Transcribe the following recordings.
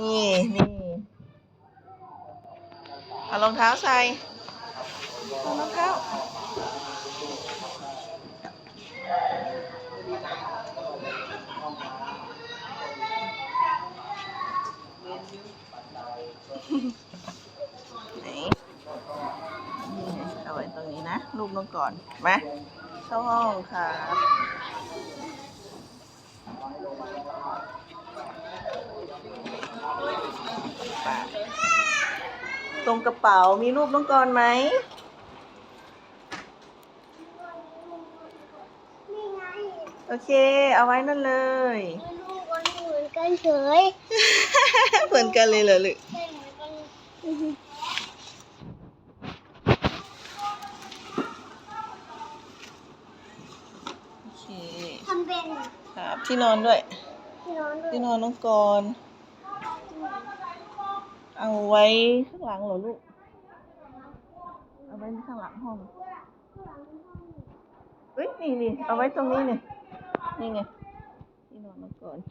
นี่นี่เอารองเท้าใส่เอารองเท้าไหนเอาไว้ตรงนี้นะ ลูกน้องก่อน มาเข้าห้องครั บไปตรงกระเป๋ามีรูปน้องกรณ์ไหมนี่ไงโอเค เอาไว้นั่นเลยลูกมันเหมือนกันเฉยเหมือนกันเลยเหรอลึกใช่เหมือนกันโอเคทำเป็นครับที่นอนด้วย ที่นอนด้วยที่นอนน้องกรณ์ เอาไว้ข้างหลังเหรอลูก เอาไว้ข้างหลังห้องเฮ้ยนี่นี่เอาไว้ตรงนี้นี่นี่ไงที่นอนน้องกรณ์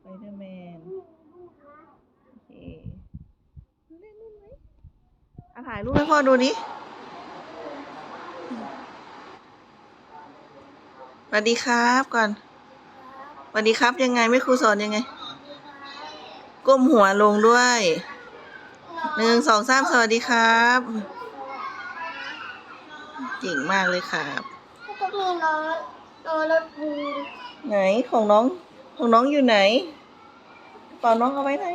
ไปเดอร์แมนโอเคเล่นล่นไหมอาถ่ายรูปให้พ่อดูนี้สวัสดีครับก่อนสวัสดีครับยังไงไม่ครูสอนยังไง ก้มหัวลงด้วยหนึ่งสองสามสวัสดีครับเก่งมากเลยครับแล้วก็มีน้องน้องรถบูไหนของน้องของน้องอยู่ไหนกระเป๋าน้องเอาไว้ไหน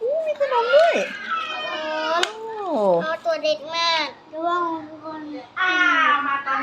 อู้มีขนมด้วยน้องโอ้น้องตัวเด็กมากร่วงบนอ่ามาตอน